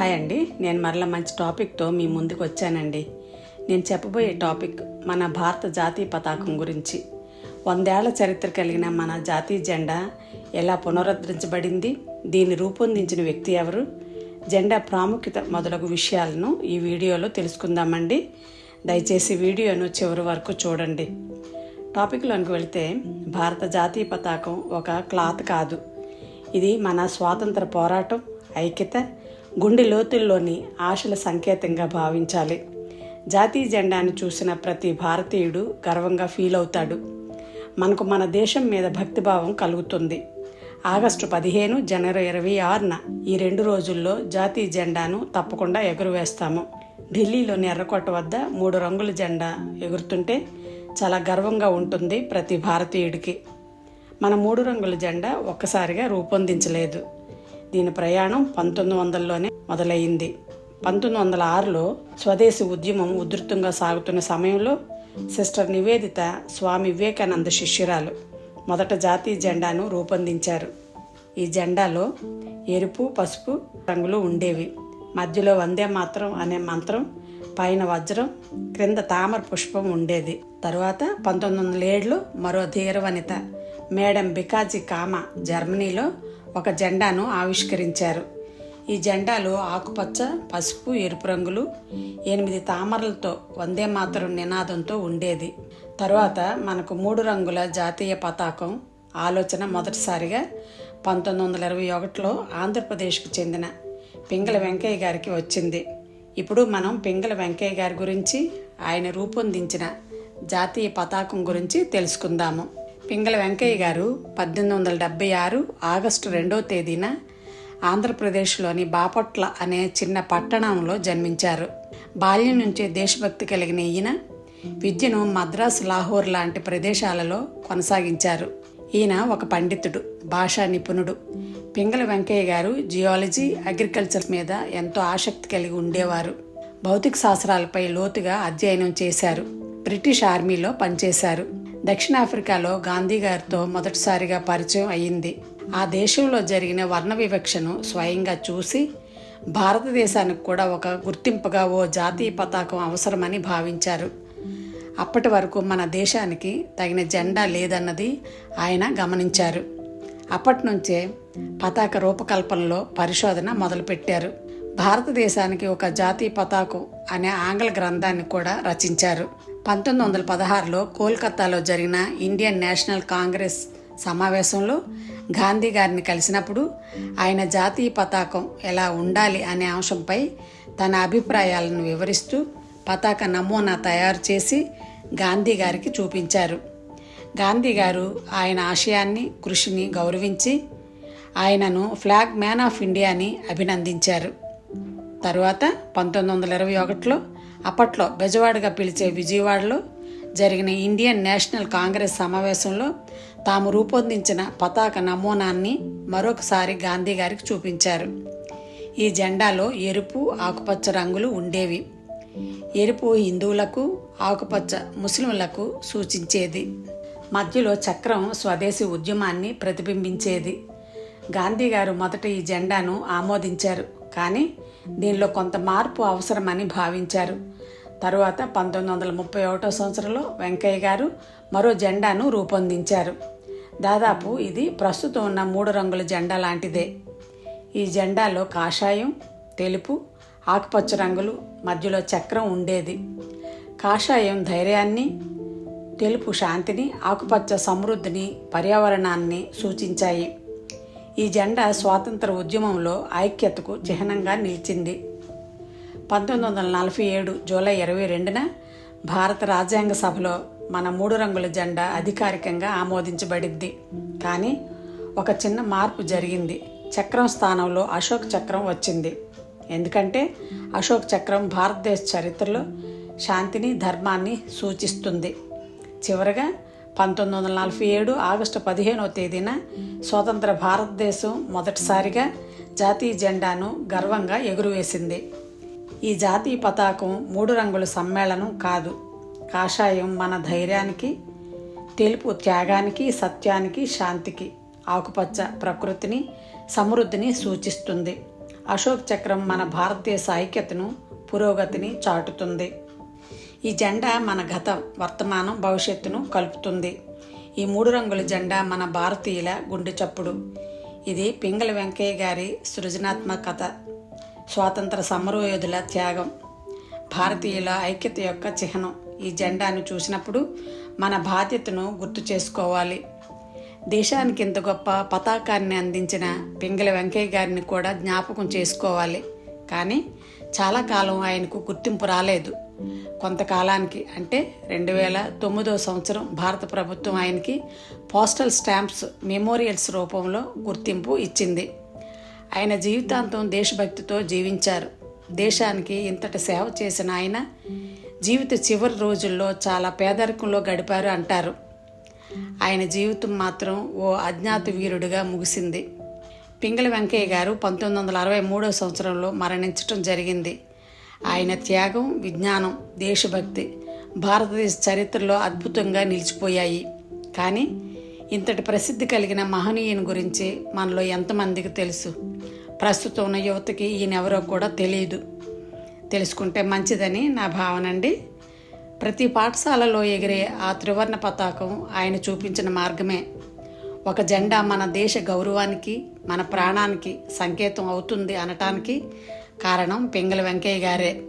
Hi అండి. నేను మరలా మంచి టాపిక్తో మీ ముందుకు వచ్చానండి. నేను చెప్పబోయే టాపిక్ మన భారత జాతీయ పతాకం గురించి. వందేళ్ళ చరిత్ర కలిగిన మన జాతీయ జెండా ఎలా పునరుద్ధరించబడింది? దీన్ని రూపొందించిన వ్యక్తి ఎవరు? జెండా ప్రాముఖ్యత మొదలగు విషయాలను ఈ వీడియోలో తెలుసుకుందామండి. దయచేసి వీడియోను చివరి వరకు చూడండి. టాపిక్లోనికి వెళితే భారత జాతీయ పతాకం ఒక క్లాత్ కాదు. ఇది మన స్వాతంత్ర పోరాటం ఐక్యత గుండె లోతుల్లోని ఆశల సంకేతంగా భావించాలి. జాతీయ జెండాను చూసిన ప్రతి భారతీయుడు గర్వంగా ఫీల్ అవుతాడు. మనకు మన దేశం మీద భక్తిభావం కలుగుతుంది. ఆగస్టు పదిహేను జనవరి ఇరవై ఆరున ఈ రెండు రోజుల్లో జాతీయ జెండాను తప్పకుండా ఎగురవేస్తాము. ఢిల్లీలోని ఎర్రకోట వద్ద మూడు రంగుల జెండా ఎగురుతుంటే చాలా గర్వంగా ఉంటుంది ప్రతి భారతీయుడికి. మన మూడు రంగుల జెండా ఒక్కసారిగా రూపొందించలేదు. దీని ప్రయాణం పంతొమ్మిది వందల్లోనే మొదలైంది పంతొమ్మిది వందల ఆరులో స్వదేశీ ఉద్యమం ఉధృతంగా సాగుతున్న సమయంలో సిస్టర్ నివేదిత స్వామి వివేకానంద శిష్యురాలు మొదట జాతీయ జెండాను రూపొందించారు. ఈ జెండాలో ఎరుపు పసుపు రంగులు ఉండేవి. మధ్యలో వందే మాత్రం అనే మంత్రం పైన వజ్రం క్రింద తామర పుష్పం ఉండేది. తరువాత పంతొమ్మిది వందల ఏడులో మరో ధీర వనిత మేడం బికాజీ కామ జర్మనీలో ఒక జెండాను ఆవిష్కరించారు. ఈ జెండాలు ఆకుపచ్చ పసుపు ఎరుపు రంగులు ఎనిమిది తామరలతో వందే మాతరం నినాదంతో ఉండేది. తర్వాత మనకు మూడు రంగుల జాతీయ పతాకం ఆలోచన మొదటిసారిగా పంతొమ్మిది వందల ఇరవై ఒకటిలో ఆంధ్రప్రదేశ్కు చెందిన పింగళ వెంకయ్య గారికి వచ్చింది. ఇప్పుడు మనం పింగళ వెంకయ్య గారి గురించి ఆయన రూపొందించిన జాతీయ పతాకం గురించి తెలుసుకుందాము. పింగళ వెంకయ్య గారు పద్దెనిమిది వందల డెబ్బై ఆరు ఆగస్టు రెండో తేదీన ఆంధ్రప్రదేశ్లోని బాపట్ల అనే చిన్న పట్టణంలో జన్మించారు. బాల్యం నుంచే దేశభక్తి కలిగిన ఈయన విద్యను మద్రాసు లాహోర్ లాంటి ప్రదేశాలలో కొనసాగించారు. ఈయన ఒక పండితుడు భాషా నిపుణుడు. పింగళ వెంకయ్య గారు జియాలజీ అగ్రికల్చర్ మీద ఎంతో ఆసక్తి కలిగి ఉండేవారు. భౌతిక శాస్త్రాలపై లోతుగా అధ్యయనం చేశారు. బ్రిటిష్ ఆర్మీలో పనిచేశారు. దక్షిణాఫ్రికాలో గాంధీ గారితో మొదటిసారిగా పరిచయం అయ్యింది. ఆ దేశంలో జరిగిన వర్ణ వివక్షను స్వయంగా చూసి భారతదేశానికి కూడా ఒక గుర్తింపుగా ఓ జాతీయ పతాకం అవసరమని భావించారు. అప్పటి వరకు మన దేశానికి తగిన జెండా లేదన్నది ఆయన గమనించారు. అప్పటి నుంచే పతాక రూపకల్పనలో పరిశోధన మొదలుపెట్టారు. భారతదేశానికి ఒక జాతీయ పతాకం అనే ఆంగ్ల గ్రంథాన్ని కూడా రచించారు. పంతొమ్మిది వందల పదహారులో కోల్కతాలో జరిగిన ఇండియన్ నేషనల్ కాంగ్రెస్ సమావేశంలో గాంధీ గారిని కలిసినప్పుడు ఆయన జాతీయ పతాకం ఎలా ఉండాలి అనే అంశంపై తన అభిప్రాయాలను వివరిస్తూ పతాక నమూనా తయారు చేసి గాంధీ గారికి చూపించారు. గాంధీ గారు ఆయన ఆశయాన్ని కృషిని గౌరవించి ఆయనను ఫ్లాగ్ మ్యాన్ ఆఫ్ ఇండియాని అభినందించారు. తరువాత పంతొమ్మిది వందల ఇరవై ఒకటిలో అప్పట్లో బెజవాడగా పిలిచే విజయవాడలో జరిగిన ఇండియన్ నేషనల్ కాంగ్రెస్ సమావేశంలో తాము రూపొందించిన పతాక నమూనాన్ని మరొకసారి గాంధీ గారికి చూపించారు. ఈ జెండాలో ఎరుపు ఆకుపచ్చ రంగులు ఉండేవి. ఎరుపు హిందువులకు ఆకుపచ్చ ముస్లింలకు సూచించేది. మధ్యలో చక్రం స్వదేశీ ఉద్యమాన్ని ప్రతిబింబించేది. గాంధీ గారు మొదట ఈ జెండాను ఆమోదించారు. కానీ దీనిలో కొంత మార్పు అవసరమని భావించారు. తరువాత పంతొమ్మిది వందల ముప్పై ఒకటో సంవత్సరంలో వెంకయ్య గారు మరో జెండాను రూపొందించారు. దాదాపు ఇది ప్రస్తుతం ఉన్న మూడు రంగుల జెండా లాంటిదే. ఈ జెండాలో కాషాయం తెలుపు ఆకుపచ్చ రంగులు మధ్యలో చక్రం ఉండేది. కాషాయం ధైర్యాన్ని తెలుపు శాంతిని ఆకుపచ్చ సమృద్ధిని పర్యావరణాన్ని సూచించాయి. ఈ జెండా స్వాతంత్ర ఉద్యమంలో ఐక్యతకు చిహ్నంగా నిలిచింది. పంతొమ్మిది వందల నలభై ఏడు జూలై ఇరవై రెండున భారత రాజ్యాంగ సభలో మన మూడు రంగుల జెండా అధికారికంగా ఆమోదించబడింది. కానీ ఒక చిన్న మార్పు జరిగింది. చక్రం స్థానంలో అశోక్ చక్రం వచ్చింది. ఎందుకంటే అశోక్ చక్రం భారతదేశ చరిత్రలో శాంతిని ధర్మాన్ని సూచిస్తుంది. చివరగా పంతొమ్మిది వందల నలభై ఏడు ఆగస్టు పదిహేనవ తేదీన స్వతంత్ర భారతదేశం మొదటిసారిగా జాతీయ జెండాను గర్వంగా ఎగురవేసింది. ఈ జాతీయ పతాకం మూడు రంగుల సమ్మేళనం కాదు. కాషాయం మన ధైర్యానికి తెలుపు త్యాగానికి సత్యానికి శాంతికి ఆకుపచ్చ ప్రకృతిని సమృద్ధిని సూచిస్తుంది. అశోక్ చక్రం మన భారతదేశ ఐక్యతను పురోగతిని చాటుతుంది. ఈ జెండా మన గతం వర్తమానం భవిష్యత్తును కలుపుతుంది. ఈ మూడు రంగుల జెండా మన భారతీయుల గుండె చప్పుడు. ఇది పింగళ వెంకయ్య గారి సృజనాత్మకత స్వాతంత్ర సమరయోధుల త్యాగం భారతీయుల ఐక్యత యొక్క చిహ్నం. ఈ జెండాను చూసినప్పుడు మన బాధ్యతను గుర్తు చేసుకోవాలి. దేశానికి ఇంత గొప్ప పతాకాన్ని అందించిన పింగళ వెంకయ్య గారిని కూడా జ్ఞాపకం చేసుకోవాలి. కానీ చాలా కాలం ఆయనకు గుర్తింపు రాలేదు. కొంతకాలానికి అంటే రెండు వేల తొమ్మిదో సంవత్సరం భారత ప్రభుత్వం ఆయనకి పోస్టల్ స్టాంప్స్ మెమోరియల్స్ రూపంలో గుర్తింపు ఇచ్చింది. ఆయన జీవితాంతం దేశభక్తితో జీవించారు. దేశానికి ఇంతటి సేవ చేసిన ఆయన జీవిత చివరి రోజుల్లో చాలా పేదరికంలో గడిపారు అంటారు. ఆయన జీవితం మాత్రం ఓ అజ్ఞాత వీరుడిగా ముగిసింది. పింగళ వెంకయ్య గారు పంతొమ్మిది వందల అరవై మూడో సంవత్సరంలో మరణించటం జరిగింది. ఆయన త్యాగం విజ్ఞానం దేశభక్తి భారతదేశ చరిత్రలో అద్భుతంగా నిలిచిపోయాయి. కానీ ఇంతటి ప్రసిద్ధి కలిగిన మహనీయుని గురించి మనలో ఎంతమందికి తెలుసు? ప్రస్తుతం ఉన్న యువతకి ఈయనెవరో కూడా తెలియదు తెలుసుకుంటే మంచిదని నా భావన అండి. ప్రతి పాఠశాలలో ఎగిరే ఆ త్రివర్ణ పతాకం ఆయన చూపించిన మార్గమే. ఒక జెండా మన దేశ గౌరవానికి మన ప్రాణానికి సంకేతం అవుతుంది అనటానికి కారణం పింగళ వెంకయ్య గారే.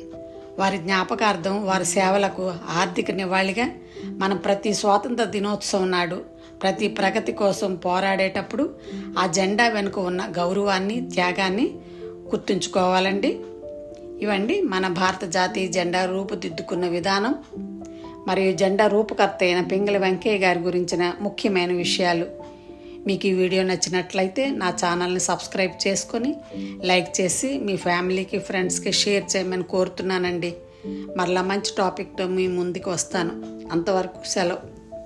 వారి జ్ఞాపకార్థం వారి సేవలకు ఆర్థిక నివాళిగా మనం ప్రతి స్వాతంత్ర దినోత్సవం నాడు ప్రతి ప్రగతి కోసం పోరాడేటప్పుడు ఆ జెండా వెనుక ఉన్న గౌరవాన్ని త్యాగాన్ని గుర్తుంచుకోవాలండి. ఇవండి మన భారత జాతీయ జెండా రూపుదిద్దుకున్న విధానం. మరియు జెండా రూపకర్త అయిన పింగళి వెంకయ్య గారి గురించిన ముఖ్యమైన విషయాలు. మీకు ఈ వీడియో నచ్చినట్లయితే నా ఛానల్ని సబ్స్క్రైబ్ చేసుకొని లైక్ చేసి మీ ఫ్యామిలీకి ఫ్రెండ్స్కి షేర్ చేయమని కోరుతున్నానండి. మరలా మంచి టాపిక్తో మీ ముందుకు వస్తాను. అంతవరకు సెలవు.